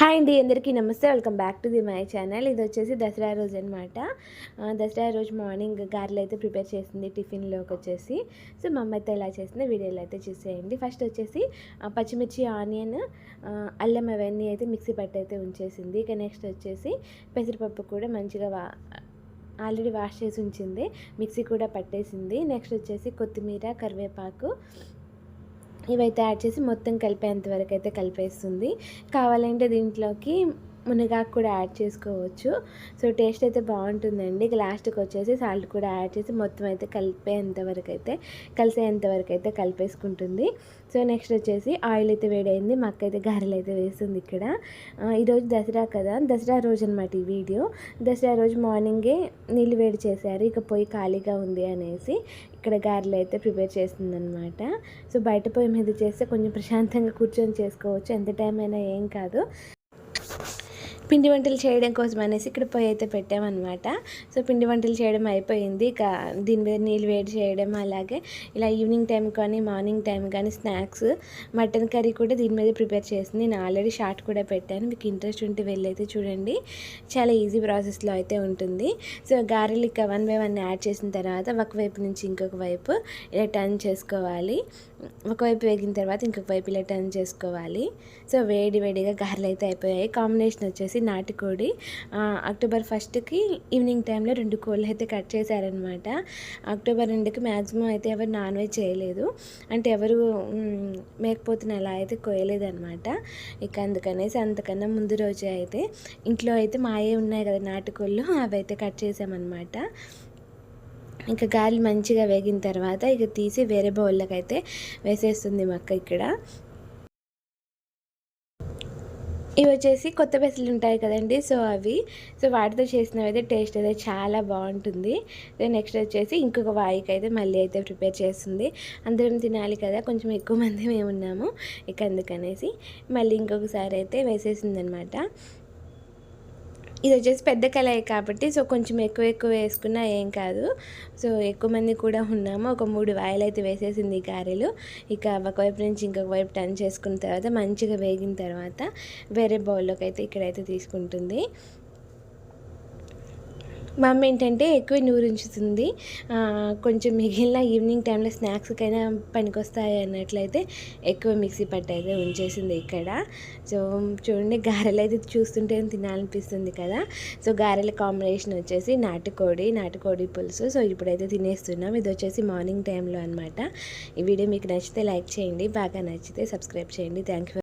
Hi అండి అందరికీ నమస్తే. Welcome back to the my channel ఇది వచ్చేసి దసరా రోజు అనమాట దసరా రోజు మార్నింగ్ గారెలు అయితే ప్రిపేర్ చేసింది టిఫిన్లోకి వచ్చేసి. సో మా అమ్మ అయితే ఎలా చేసింది వీడియోలో అయితే చూసేయండి. ఫస్ట్ వచ్చేసి పచ్చిమిర్చి ఆనియన్ అల్లం అవన్నీ అయితే మిక్సీ పట్టు అయితే ఉంచేసింది. ఇక నెక్స్ట్ వచ్చేసి పెసరపప్పు కూడా మంచిగా వా ఆల్రెడీ వాష్ చేసి ఉంచింది మిక్సీ కూడా పట్టేసింది. నెక్స్ట్ వచ్చేసి కొత్తిమీర కరివేపాకు ఇవైతే యాడ్ చేసి మొత్తం కలిపేంత వరకు అయితే కలిపేస్తుంది. కావాలంటే దీంట్లోకి మునగాకు కూడా యాడ్ చేసుకోవచ్చు. సో టేస్ట్ అయితే బాగుంటుందండి. ఇక లాస్ట్కి వచ్చేసి సాల్ట్ కూడా యాడ్ చేసి మొత్తం అయితే కలిపేంతవరకు అయితే కలిసేంతవరకు అయితే కలిపేసుకుంటుంది. సో నెక్స్ట్ వచ్చేసి ఆయిల్ అయితే వేడైంది. మా అయితే గారెలు అయితే వేస్తుంది ఇక్కడ. ఈరోజు దసరా కదా. దసరా రోజు అనమాట ఈ వీడియో. దసరా రోజు మార్నింగే నీళ్ళు వేడి చేశారు. ఇక పొయ్యి ఖాళీగా ఉంది అనేసి ఇక్కడ గారెలు అయితే ప్రిపేర్ చేస్తుందన్నమాట. సో బయట పొయ్యి మీద చేస్తే కొంచెం ప్రశాంతంగా కూర్చొని చేసుకోవచ్చు. ఎంత టైం అయినా ఏం కాదు. పిండి వంటలు చేయడం కోసం అనేసి ఇక్కడ పొయ్యి అయితే పెట్టామన్నమాట. సో పిండి వంటలు చేయడం అయిపోయింది. ఇక దీని మీద నీళ్ళు వేడి చేయడం అలాగే ఇలా ఈవినింగ్ టైం కానీ మార్నింగ్ టైం కానీ స్నాక్స్ మటన్ కర్రీ కూడా దీని మీద ప్రిపేర్ చేసింది. నేను ఆల్రెడీ షార్ట్ కూడా పెట్టాను. మీకు ఇంట్రెస్ట్ ఉంటే వెళ్ళైతే చూడండి. చాలా ఈజీ ప్రాసెస్లో అయితే ఉంటుంది. సో గారెలు ఇక వన్ బై వన్ యాడ్ చేసిన తర్వాత ఒకవైపు నుంచి ఇంకొక వైపు ఇలా టర్న్ చేసుకోవాలి. ఒకవైపు వేగిన తర్వాత ఇంకొక వైపు ఇలా టర్న్ చేసుకోవాలి. సో వేడి వేడిగా గారెలు అయితే అయిపోయాయి. కాంబినేషన్ వచ్చేసి నాటుకోడి. అక్టోబర్ ఫస్ట్కి ఈవినింగ్ టైంలో రెండు కోళ్ళు అయితే కట్ చేశారనమాట అక్టోబర్ రెండుకి మ్యాక్సిమం అయితే ఎవరు నాన్ వెజ్ చేయలేదు. అంటే ఎవరు మేకపోతున్న అలా అయితే కోయలేదనమాట ఇక అందుకనేసి అంతకన్నా ముందు రోజే అయితే ఇంట్లో అయితే మాయే ఉన్నాయి కదా నాటుకోళ్ళు అవి అయితే కట్ చేసామన్నమాట. ఇంకా గాలి మంచిగా వేగిన తర్వాత ఇక తీసి వేరే బౌల్లోకి అయితే వేసేస్తుంది మా అక్క ఇక్కడ. ఇవి వచ్చేసి కొత్త పెసలు ఉంటాయి కదండి. సో అవి సో వాటితో చేసినవి అయితే టేస్ట్ అయితే చాలా బాగుంటుంది. నెక్స్ట్ వచ్చేసి ఇంకొక వాయికి అయితే మళ్ళీ అయితే ప్రిపేర్ చేస్తుంది. అందరం తినాలి కదా కొంచెం ఎక్కువ మంది మేము ఉన్నాము ఇక అందుకనేసి మళ్ళీ ఇంకొకసారి అయితే వేసేసింది అనమాట ఇది వచ్చేసి పెద్ద కళాయి కాబట్టి సో కొంచెం ఎక్కువ ఎక్కువ వేసుకున్నా ఏం కాదు. సో ఎక్కువ మంది కూడా ఉన్నాము. ఒక మూడు వాయిల్ అయితే వేసేసింది ఈ గారెలు. ఇక ఒకవైపు నుంచి ఇంకొక వైపు టర్న్ చేసుకున్న తర్వాత మంచిగా వేగిన తర్వాత వేరే బౌల్లోకి అయితే ఇక్కడైతే తీసుకుంటుంది. మా అమ్మ ఏంటంటే ఎక్కువ నూరు ఉంచుతుంది కొంచెం మిగిలిన ఈవినింగ్ టైంలో స్నాక్స్కైనా పనికొస్తాయి అన్నట్లయితే ఎక్కువ మిక్సీ పట్టు అయితే ఉంచేసింది ఇక్కడ. సో చూడండి గారెలు అయితే చూస్తుంటే తినాలనిపిస్తుంది కదా. సో గారెల కాంబినేషన్ వచ్చేసి నాటుకోడి నాటుకోడి పులుసు. సో ఇప్పుడైతే తినేస్తున్నాం. ఇది వచ్చేసి మార్నింగ్ టైంలో అనమాట ఈ వీడియో మీకు నచ్చితే లైక్ చేయండి. బాగా నచ్చితే సబ్స్క్రైబ్ చేయండి. Thank you